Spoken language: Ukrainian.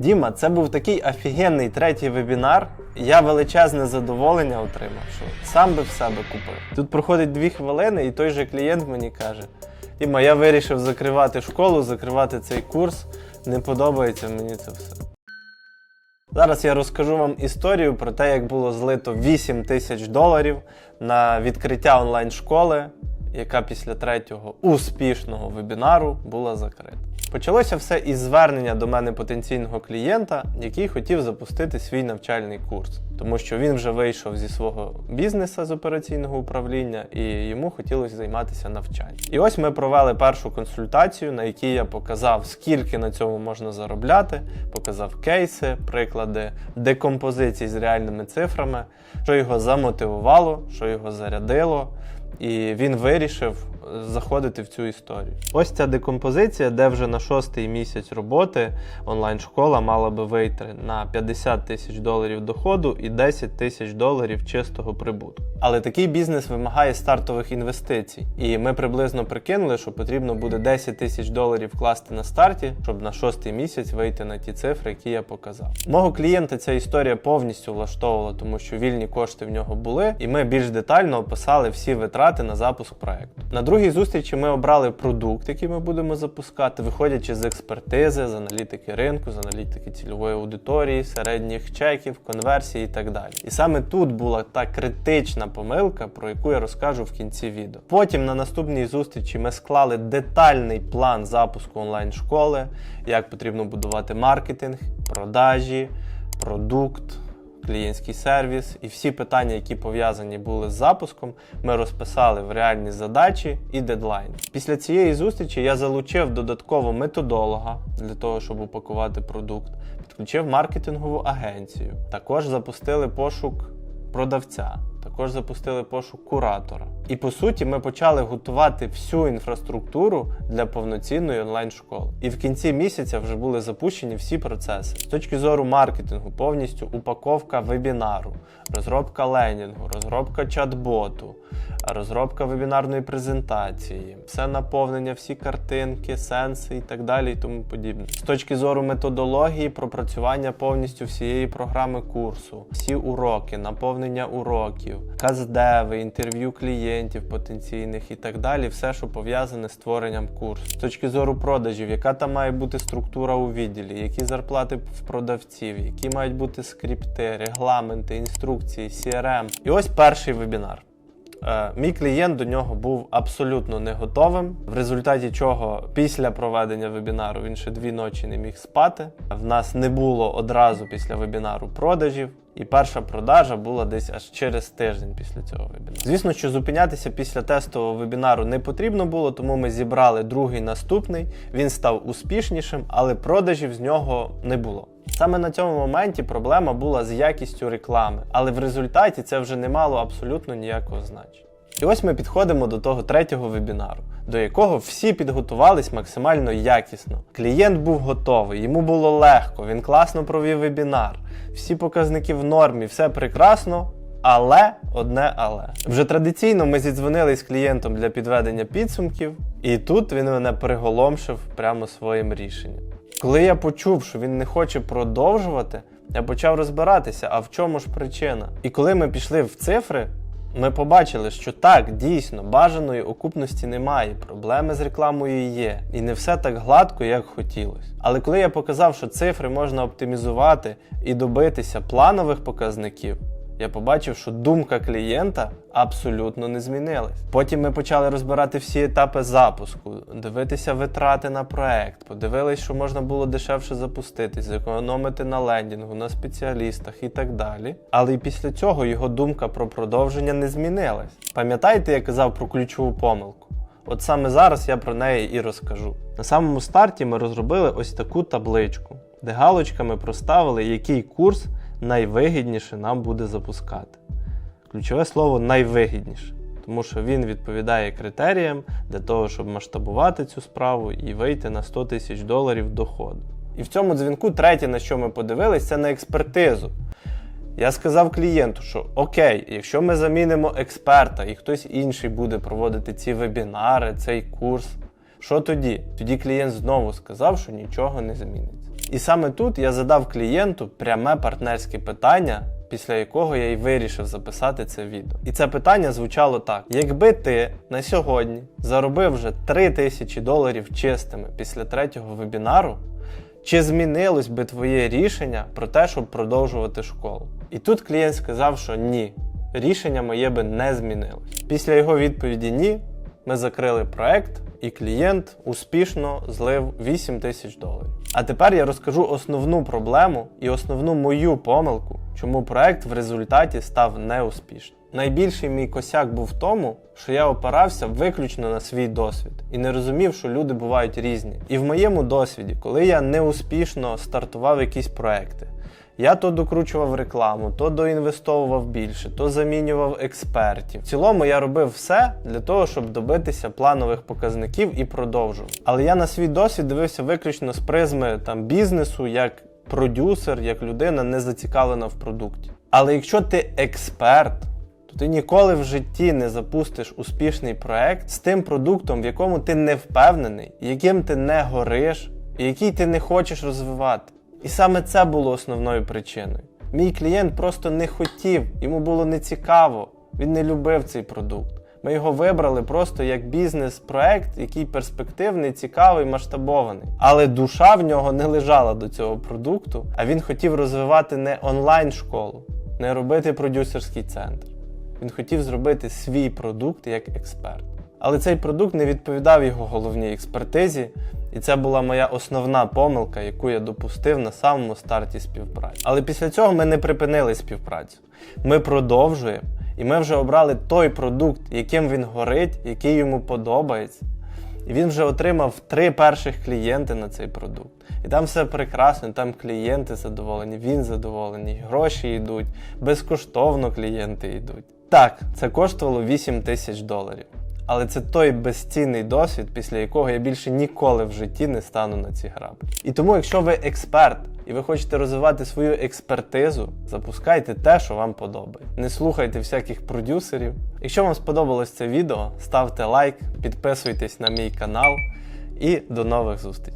Діма, це був такий офігенний третій вебінар. Я величезне задоволення отримав, що сам би в себе купив. Тут проходить дві хвилини, і той же клієнт мені каже: Діма, я вирішив закривати школу, закривати цей курс. Не подобається мені це все. Зараз я розкажу вам історію про те, як було злито 8 тисяч доларів на відкриття онлайн-школи, яка після третього успішного вебінару була закрита. Почалося все із звернення до мене потенційного клієнта, який хотів запустити свій навчальний курс, тому що він вже вийшов зі свого бізнесу з операційного управління і йому хотілося займатися навчанням. І ось ми провели першу консультацію, на якій я показав, скільки на цьому можна заробляти, показав кейси, приклади декомпозицій з реальними цифрами, що його замотивувало, що його зарядило. І він вирішив заходити в цю історію. Ось ця декомпозиція, де вже на шостий місяць роботи онлайн-школа мала би вийти на 50 тисяч доларів доходу і 10 тисяч доларів чистого прибутку. Але такий бізнес вимагає стартових інвестицій, і ми приблизно прикинули, що потрібно буде 10 тисяч доларів вкласти на старті, щоб на шостий місяць вийти на ті цифри, які я показав. Мого клієнта ця історія повністю влаштовувала, тому що вільні кошти в нього були, і ми більш детально описали всі витрати на запуск проекту. На другій зустрічі ми обрали продукт, який ми будемо запускати, виходячи з експертизи, з аналітики ринку, з аналітики цільової аудиторії, середніх чеків, конверсій і так далі. І саме тут була та критична помилка, про яку я розкажу в кінці відео. Потім на наступній зустрічі ми склали детальний план запуску онлайн-школи, як потрібно будувати маркетинг, продажі, продукт клієнтський сервіс і всі питання, які пов'язані були з запуском, ми розписали в реальні задачі і дедлайни. Після цієї зустрічі я залучив додатково методолога для того, щоб упакувати продукт, підключив маркетингову агенцію. Також запустили пошук продавця. Також запустили пошук куратора. І по суті, ми почали готувати всю інфраструктуру для повноцінної онлайн-школи. І в кінці місяця вже були запущені всі процеси. З точки зору маркетингу, повністю упаковка вебінару, розробка ленінгу, розробка чат-боту, розробка вебінарної презентації, все наповнення, всі картинки, сенси і так далі, і тому подібне. З точки зору методології, пропрацювання повністю всієї програми курсу, всі уроки, наповнення уроків, каздеви, інтерв'ю клієнтів потенційних і так далі, все, що пов'язане з створенням курсу. З точки зору продажів, яка там має бути структура у відділі, які зарплати в продавців, які мають бути скрипти, регламенти, інструкції, CRM. І ось перший вебінар. Е, Мій клієнт до нього був абсолютно не готовим, в результаті чого після проведення вебінару він ще дві ночі не міг спати. В нас не було одразу після вебінару продажів, і перша продажа була десь аж через тиждень після цього вебінару. Звісно, що зупинятися після тестового вебінару не потрібно було, тому ми зібрали другий наступний. Він став успішнішим, але продажів з нього не було. Саме на цьому моменті проблема була з якістю реклами, але в результаті це вже не мало абсолютно ніякого значення. І ось ми підходимо до того третього вебінару, до якого всі підготувались максимально якісно. Клієнт був готовий, йому було легко, він класно провів вебінар, всі показники в нормі, все прекрасно. Але одне але вже традиційно ми зідзвонились з клієнтом для підведення підсумків, і тут він мене приголомшив прямо своїм рішенням. Коли я почув, що він не хоче продовжувати, я почав розбиратися, а в чому ж причина. І коли ми пішли в цифри, ми побачили, що так, дійсно, бажаної окупності немає, проблеми з рекламою є, і не все так гладко, як хотілося. Але коли я показав, що цифри можна оптимізувати і добитися планових показників, я побачив, що думка клієнта абсолютно не змінилась. Потім ми почали розбирати всі етапи запуску, дивитися витрати на проект, подивились, що можна було дешевше запуститись, зекономити на лендінгу, на спеціалістах і так далі. Але і після цього його думка про продовження не змінилась. Пам'ятаєте, я казав про ключову помилку? От саме зараз я про неї і розкажу. На самому старті ми розробили ось таку табличку, де галочками проставили, який курс найвигідніше нам буде запускати. Ключове слово найвигідніше, тому що він відповідає критеріям для того, щоб масштабувати цю справу і вийти на 100 тисяч доларів доходу. І в цьому дзвінку третє, на що ми подивились, це на експертизу. Я сказав клієнту, що окей, якщо ми замінимо експерта і хтось інший буде проводити ці вебінари, цей курс, що тоді? Тоді клієнт знову сказав, що нічого не зміниться. І саме тут я задав клієнту пряме партнерське питання, після якого я й вирішив записати це відео. І це питання звучало так: якби ти на сьогодні заробив вже 3 тисячі доларів чистими після третього вебінару, чи змінилось би твоє рішення про те, щоб продовжувати школу? І тут клієнт сказав, що ні, рішення моє би не змінилось. Після його відповіді ні, ми закрили проект, і клієнт успішно злив 8 тисяч доларів. А тепер я розкажу основну проблему і основну мою помилку, чому проект в результаті став неуспішним. Найбільший мій косяк був в тому, що я опирався виключно на свій досвід і не розумів, що люди бувають різні. І в моєму досвіді, коли я неуспішно стартував якісь проекти, я то докручував рекламу, то доінвестовував більше, то замінював експертів. В цілому я робив все для того, щоб добитися планових показників і продовжував. Але я на свій досвід дивився виключно з призми там бізнесу, як продюсер, як людина не зацікавлена в продукті. Але якщо ти експерт, то ти ніколи в житті не запустиш успішний проект з тим продуктом, в якому ти не впевнений, яким ти не гориш, і який ти не хочеш розвивати. І саме це було основною причиною. Мій клієнт просто не хотів, йому було нецікаво, він не любив цей продукт. Ми його вибрали просто як бізнес-проект, який перспективний, цікавий, масштабований. Але душа в нього не лежала до цього продукту, а він хотів розвивати не онлайн-школу, не робити продюсерський центр. Він хотів зробити свій продукт як експерт. Але цей продукт не відповідав його головній експертизі, і це була моя основна помилка, яку я допустив на самому старті співпраці. Але після цього ми не припинили співпрацю. Ми продовжуємо, і ми вже обрали той продукт, яким він горить, який йому подобається. І він вже отримав три перших клієнти на цей продукт. І там все прекрасно, там клієнти задоволені, він задоволений, гроші йдуть, безкоштовно клієнти йдуть. Так, це коштувало 8 тисяч доларів. Але це той безцінний досвід, після якого я більше ніколи в житті не стану на ці граблі. І тому, якщо ви експерт і ви хочете розвивати свою експертизу, запускайте те, що вам подобається. Не слухайте всяких продюсерів. Якщо вам сподобалось це відео, ставте лайк, підписуйтесь на мій канал і до нових зустрічей.